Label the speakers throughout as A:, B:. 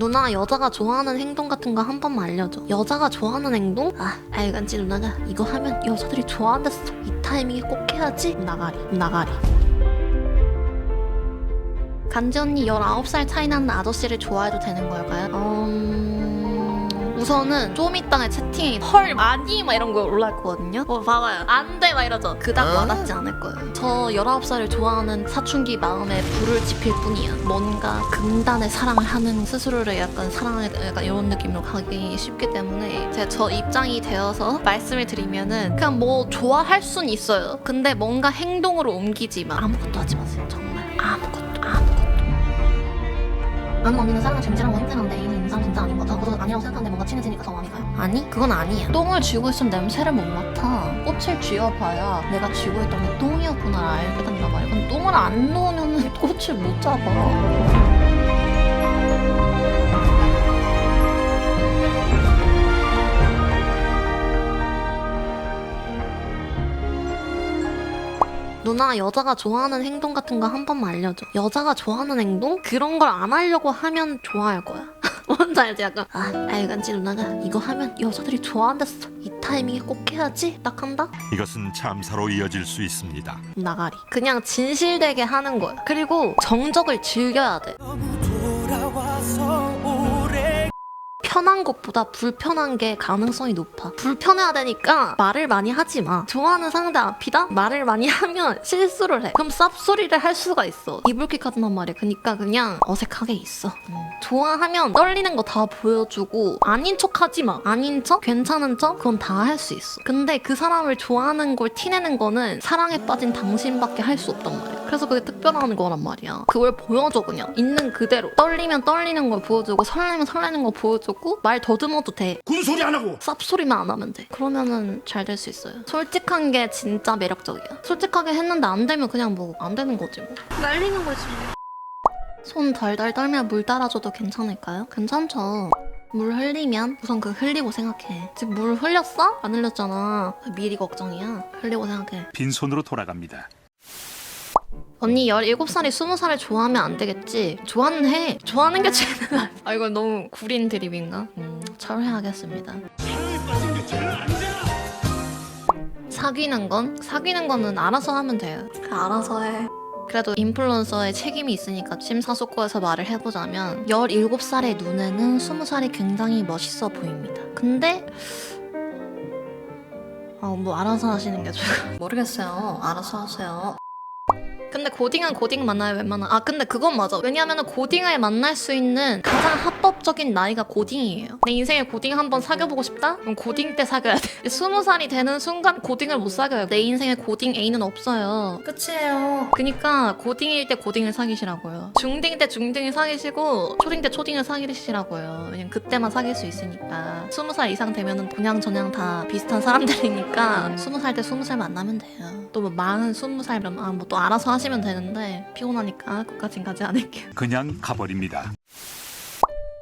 A: 누나 여자가 좋아하는 행동 같은 거 한 번만 알려줘. 여자가 좋아하는 행동? 아, 알간지 누나가 이거 하면 여자들이 좋아한댔어. 이 타이밍에 꼭 해야지. 나가리, 나가리. 간지 언니 19살 차이 나는 아저씨를 좋아해도 되는 걸까요? 음... 우선은 좀 이따가 채팅에 헐 아니 막 이런 거 올라왔거든요. 어 봐봐요. 안 돼 막 이러죠. 그닥 와닿지 않을 거예요. 저 19살을 좋아하는 사춘기 마음에 불을 지필 뿐이야 뭔가 금단의 사랑을 하는 스스로를 약간 사랑하게 약간 이런 느낌으로 가기 쉽기 때문에 제가 저 입장이 되어서 말씀을 드리면은 그냥 뭐 좋아할 순 있어요. 근데 뭔가 행동으로 옮기지 마. 아무것도 하지 마세요 정말. 아무것도 나는 언니는 사랑을 존재라고 힘들었는데 이는 인상 진짜 아닌 것 같아. 그것도 아니라고 생각하는데 뭔가 친해지니까 더 마음이 가요. 아니, 그건 아니야. 똥을 쥐고 있으면 냄새를 못 맡아. 꽃을 쥐어봐야 내가 쥐고 있던 게 똥이었구나를 알게 된단 말이야. 근데 똥을 안 놓으면 꽃을 못 잡아. 누나 여자가 좋아하는 행동 같은 거 한 번만 알려줘. 여자가 좋아하는 행동? 그런 걸 안 하려고 하면 좋아할 거야. 뭔지 알지? 약간 아 알간지 누나가 이거 하면 여자들이 좋아한댔어. 이 타이밍에 꼭 해야지. 딱 한다?
B: 이것은 참사로 이어질 수 있습니다.
A: 나가리. 그냥 진실되게 하는 거야. 그리고 정적을 즐겨야 돼. 편한 것보다 불편한 게 가능성이 높아. 불편해야 되니까 말을 많이 하지 마. 좋아하는 상대 앞이다? 말을 많이 하면 실수를 해. 그럼 쌉소리를 할 수가 있어. 이불킥 하지만 말이야. 그니까 그냥 어색하게 있어. 음. 좋아하면 떨리는 거 다 보여주고 아닌 척 하지 마. 아닌 척? 괜찮은 척? 그건 다 할 수 있어. 근데 그 사람을 좋아하는 걸 티내는 거는 사랑에 빠진 당신밖에 할 수 없단 말이야. 그래서 그게 특별한 거란 말이야. 그걸 보여줘 그냥. 있는 그대로. 떨리면 떨리는 걸 보여주고 설레면 설레는 거 보여주고 말 더듬어도 돼.
C: 군소리 안 하고
A: 쌉소리만 안 하면 돼. 그러면은 잘 될 수 있어요. 솔직한 게 진짜 매력적이야. 솔직하게 했는데 안 되면 그냥 뭐 안 되는 거지 뭐.
D: 말리는 거지.
A: 손 덜덜 떨며 물 따라줘도 괜찮을까요? 괜찮죠. 물 흘리면 우선 그 흘리고 생각해. 지금 물 흘렸어? 안 흘렸잖아. 미리 걱정이야. 흘리고 생각해.
C: 빈손으로 돌아갑니다.
A: 언니 17살이 20살을 좋아하면 안 되겠지? 좋아는 해. 좋아하는 게 제일 아 이거 너무 구린 드립인가? 음, 철회하겠습니다. 사귀는 건? 사귀는 거는 알아서 하면 돼요. 그 알아서 해. 그래도 인플루언서의 책임이 있으니까 심사숙고해서 말을 해보자면 17살의 눈에는 20살이 굉장히 멋있어 보입니다. 근데 어, 뭐 알아서 하시는 게 좋아요. 모르겠어요. 알아서 하세요. 근데 고딩은 고딩 만나요 웬만한 아 근데 그건 맞아. 왜냐하면 고딩을 만날 수 있는 가장 합법적인 나이가 고딩이에요. 내 인생에 고딩 한번 사귀어보고 싶다? 그럼 고딩 때 사귀어야 돼. 스무 살이 되는 순간 고딩을 못 사귀어요. 내 인생에 고딩 애인은 없어요. 끝이에요. 그니까 고딩일 때 고딩을 사귀시라고요. 중딩 때 중딩을 사귀시고 초딩 때 초딩을 사귀시라고요. 왜냐면 그때만 사귈 수 있으니까. 스무 살 이상 되면은 그냥 저냥 다 비슷한 사람들이니까 스무 살 때 스무 살 만나면 돼요. 또 뭐 마흔 스무 살 이러면 아, 뭐 또 알아서 하시 면 되는데 피곤하니까 그까진 가지 않을게요
C: 그냥 가버립니다.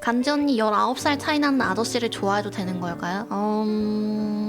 A: 간지 언니 19살 차이 나는 아저씨를 좋아해도 되는 걸까요? 음...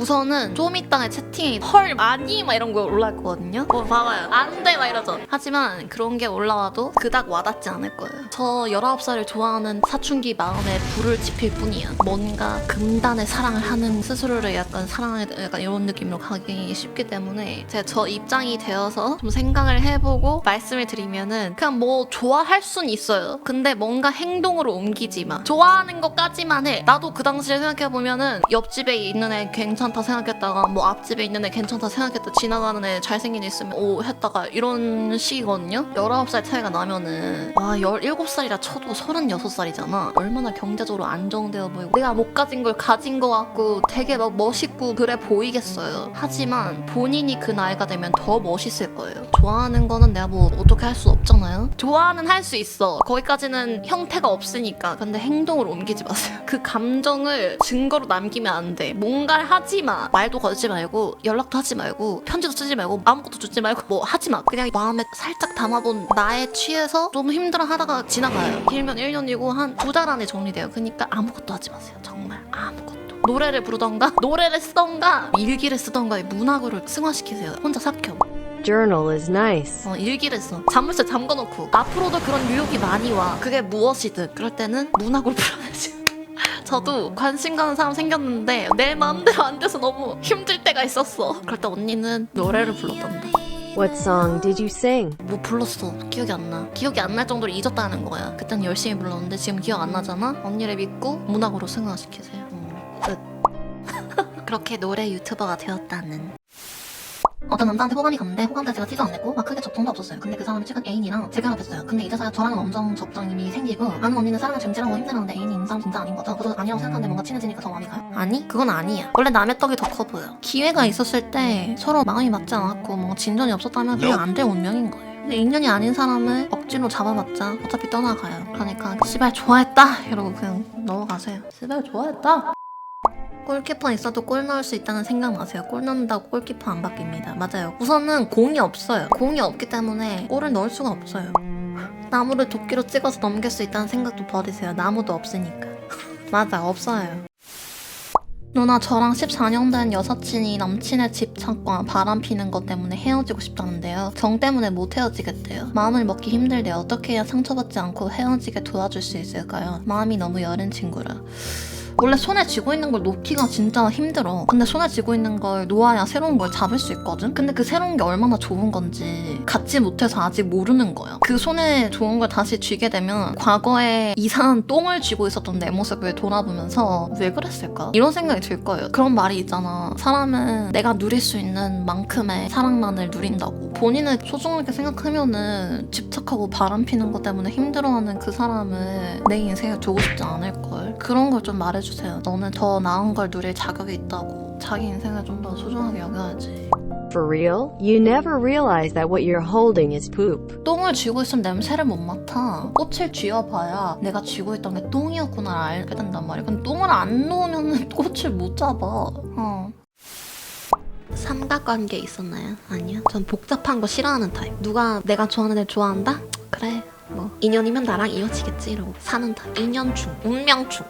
A: 우선은 좀 이따가 채팅에 헐 아니 막 이런 거 올라왔거든요. 어 봐봐요. 안 돼 막 이러죠. 하지만 그런 게 올라와도 그닥 와닿지 않을 거예요. 저 19살을 좋아하는 사춘기 마음에 불을 지필 뿐이야. 뭔가 금단의 사랑을 하는 스스로를 약간 사랑하게 약간 이런 느낌으로 가기 쉽기 때문에 제가 저 입장이 되어서 좀 생각을 해보고 말씀을 드리면은 그냥 뭐 좋아할 순 있어요. 근데 뭔가 행동으로 옮기지 마. 좋아하는 것까지만 해. 나도 그 당시에 생각해보면은 옆집에 있는 애 괜찮 다 생각했다가 뭐 앞집에 있는 애 괜찮다 생각했다 지나가는 애 잘생긴 애 있으면 오 했다가 이런 시기거든요? 19살 차이가 나면은 와 17살이라 쳐도 36살이잖아. 얼마나 경제적으로 안정되어 보이고. 내가 못 가진 걸 가진 것 같고 되게 막 멋있고 그래 보이겠어요. 하지만 본인이 그 나이가 되면 더 멋있을 거예요. 좋아하는 거는 내가 뭐 어떻게 할 수 없잖아요? 좋아는 할 수 있어. 거기까지는 형태가 없으니까. 근데 행동으로 옮기지 마세요. 그 감정을 증거로 남기면 안 돼. 뭔가를 하지 마 말도 걸지 말고 연락도 하지 말고 편지도 쓰지 말고 아무것도 주지 말고 뭐 하지 마 그냥 마음에 살짝 담아본 나에 취해서 좀 힘들어 하다가 지나가요 길면 1년이고 한 두 달 안에 정리돼요 그러니까 아무것도 하지 마세요 정말 아무것도 노래를 부르던가 노래를 쓰던가 일기를 쓰던가 문학으를 승화시키세요 혼자 삭혀
D: Journal is nice.
A: 어, 일기를 써. 자물쇠 잠궈놓고. 앞으로도 그런 유혹이 많이 와. 그게 무엇이든. 그럴 때는 문학으로 풀어내지. 저도 관심 가는 사람 생겼는데 내 마음대로 안 돼서 너무 힘들 때가 있었어. 그럴 때 언니는 노래를 불렀단다.
D: What song did you sing?
A: 뭐 불렀어. 기억이 안 나. 기억이 안 날 정도로 잊었다는 거야. 그땐 열심히 불렀는데 지금 기억 안 나잖아? 언니를 믿고 문학으로 승화시키세요. 음, 끝. 그렇게 노래 유튜버가 되었다는. 어떤 남자한테 호감이 갔는데 호감때 제가 티도 안 냈고 막 크게 접점도 없었어요. 근데 그 사람이 최근 애인이랑 재결합했어요. 근데 이제서야 저랑은 엄청 접점이 생기고 아는 언니는 사랑을 쟁취하고 힘들었는데 애인이 있는 사람 진짜 아닌 거죠. 저도 아니라고 생각하는데 뭔가 친해지니까 더 마음이 가요. 아니 그건 아니야. 원래 남의 떡이 더 커 보여. 기회가 있었을 때 서로 마음이 맞지 않았고 뭔가 진전이 없었다면 그냥 안될 운명인 거예요. 근데 인연이 아닌 사람을 억지로 잡아봤자 어차피 떠나가요. 그러니까 씨발 좋아했다 이러고 그냥 넘어가세요. 씨발 좋아했다. 골키퍼 있어도 골 넣을 수 있다는 생각 마세요. 골 넣는다고 골키퍼 안 바뀝니다. 맞아요. 우선은 공이 없어요. 공이 없기 때문에 골을 넣을 수가 없어요. 나무를 도끼로 찍어서 넘길 수 있다는 생각도 버리세요. 나무도 없으니까. 맞아, 없어요. 누나 저랑 14년 된 여사친이 남친의 집 창고와 바람 피는 것 때문에 헤어지고 싶다는데요. 정 때문에 못 헤어지겠대요. 마음을 먹기 힘들대 어떻게 해야 상처받지 않고 헤어지게 도와줄 수 있을까요? 마음이 너무 여린 친구라. 원래 손에 쥐고 있는 걸 놓기가 진짜 힘들어. 근데 손에 쥐고 있는 걸 놓아야 새로운 걸 잡을 수 있거든? 근데 그 새로운 게 얼마나 좋은 건지 갖지 못해서 아직 모르는 거야. 그 손에 좋은 걸 다시 쥐게 되면 과거에 이상한 똥을 쥐고 있었던 내 모습을 돌아보면서 왜 그랬을까? 이런 생각이 들 거예요. 그런 말이 있잖아. 사람은 내가 누릴 수 있는 만큼의 사랑만을 누린다고. 본인을 소중하게 생각하면은 집착하고 바람 피는 것 때문에 힘들어하는 그 사람을 내 인생에 두고 싶지 않을걸. 그런 걸 좀 말해주세요. 너는 더 나은 걸 누릴 자격이 있다고. 자기 인생을 좀 더 소중하게 여겨야지.
D: For real? You never realize that what you're holding is poop.
A: 똥을 쥐고 있으면 냄새를 못 맡아. 꽃을 쥐어봐야 내가 쥐고 있던 게 똥이었구나를 알게 된단 말이야. 근데 똥을 안 놓으면 꽃을 못 잡아. 어. 삼각관계 있었나요? 아니요. 전 복잡한 거 싫어하는 타입. 누가 내가 좋아하는 애 좋아한다? 그래. 뭐 인연이면 나랑 이어지겠지 이러고 사는 타입. 인연충, 운명충.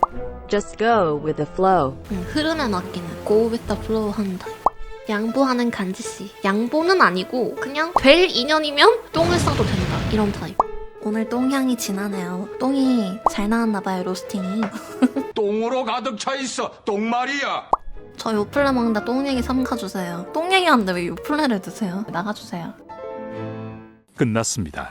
D: Just go with the flow.
A: 음, 흐름에 맡기는 go with the flow 하는 타입. 양보하는 간지 씨. 양보는 아니고 그냥 될 인연이면 똥을 싸도 된다. 이런 타입. 오늘 똥향이 진하네요. 똥이 잘 나왔나봐요, 로스팅이.
C: 똥으로 가득 차 있어. 똥 말이야.
A: 저 요플레 먹는다 똥 얘기 삼가주세요. 똥 얘기 하는데 왜 요플레를 드세요? 나가주세요.
C: 끝났습니다.